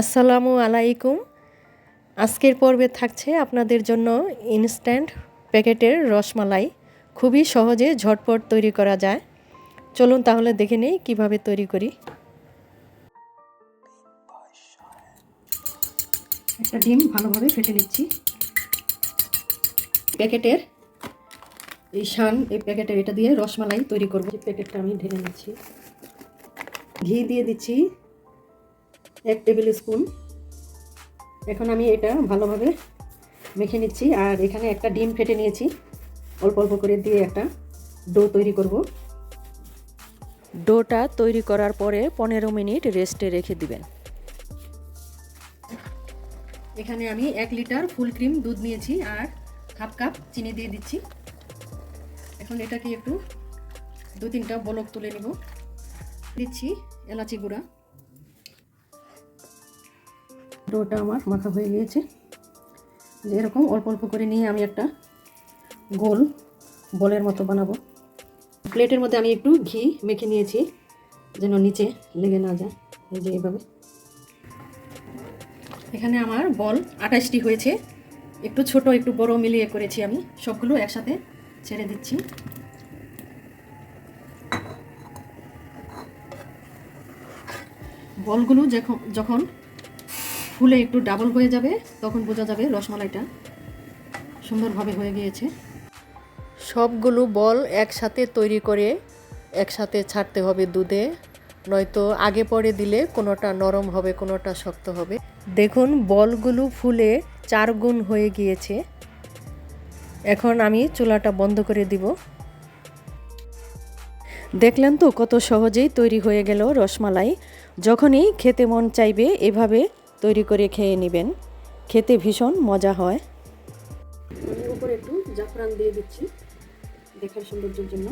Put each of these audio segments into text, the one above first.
আসসালামু আলাইকুম। আজকের পর্বে থাকছে আপনাদের জন্য ইনস্ট্যান্ট প্যাকেটের রসমালাই। খুবই সহজে ঝটপট তৈরি করা যায়। চলুন তাহলে দেখে নেই কীভাবে তৈরি করি। একটা ডিম ভালোভাবে ফেটে নিচ্ছি। প্যাকেটের এই শান এই প্যাকেটের এটা দিয়ে রসমালাই তৈরি করব। প্যাকেটটা আমি ঢেলে নিচ্ছি। ঘি দিয়ে দিচ্ছি। এক টেবিল স্পুন। এখন আমি এটা ভালোভাবে মেখে নিচ্ছি। আর এখানে একটা ডিম ফেটে নিয়েছি। অল্প অল্প করে দিয়ে একটা ডো তৈরি করব। ডোটা তৈরি করার পরে পনেরো মিনিট রেস্টে রেখে দিবেন। এখানে আমি এক লিটার ফুল ক্রিম দুধ নিয়েছি আর হাফ কাপ চিনি দিয়ে দিচ্ছি। এখন এটাকে একটু দু তিনটা বলক তুলে নেব। দিচ্ছি এলাচি গুঁড়া। ডোটা আমার মাখা হয়ে গিয়েছে। যে এরকম অল্প অল্প করে নিয়ে আমি একটা গোল বলের মতো বানাবো। প্লেটের মধ্যে আমি একটু ঘি মেখে নিয়েছি, যেন নিচে লেগে না যায়। এই যে এইভাবে। এখানে আমার বল আঠাশটি হয়েছে। একটু ছোট, একটু বড় মিলিয়ে করেছি আমি। সবগুলো একসাথে ছেড়ে দিচ্ছি। বলগুলো যখন ফুলে একটু ডাবল হয়ে যাবে, তখন বোঝা যাবে রসমালাইটা সুন্দরভাবে হয়ে গিয়েছে। সবগুলো বল একসাথে তৈরি করে একসাথে ছাড়তে হবে দুধে, নয়তো আগে পরে দিলে কোনোটা নরম হবে, কোনোটা শক্ত হবে। দেখুন, বলগুলো ফুলে চার গুণ হয়ে গিয়েছে। এখন আমি চুলাটা বন্ধ করে দিব। দেখলেন তো কত সহজেই তৈরি হয়ে গেল রসমালাই। যখনই খেতে মন চাইবে এভাবে তৈরি করে খেয়ে নেবেন। খেতে ভীষণ মজা হয়। আমি উপরে একটু জাফরান দিয়ে দিচ্ছি দেখার সৌন্দর্যের জন্য।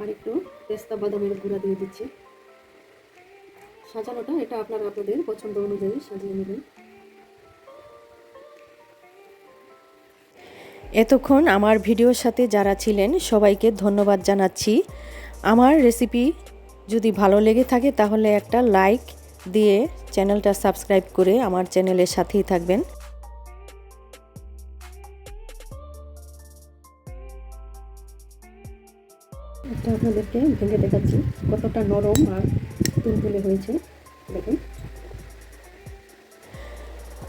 আর একটু পেস্তা বাদামের গুঁড়া দিয়ে দিচ্ছি। সাজানোটা এটা আপনারা আপনাদের পছন্দ অনুযায়ী সাজিয়ে নেবেন। এতক্ষণ আমার ভিডিওর সাথে যারা ছিলেন সবাইকে ধন্যবাদ জানাচ্ছি। আমার রেসিপি যদি ভালো লেগে থাকে তাহলে একটা লাইক দিয়ে চ্যানেলটা সাবস্ক্রাইব করে আমার চ্যানেলের সাথেই থাকবেন। এটা আপনাদেরকে ভেঙে দেখাচ্ছি কতটা নরম আর তুলতুলে হয়েছে। দেখুন।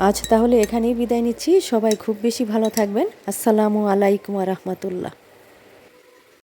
আজ তাহলে এখানেই বিদায় নিচ্ছি সবাই খুব বেশি ভালো থাকবেন। আসসালামু আলাইকুম রহমতুল্লাহ।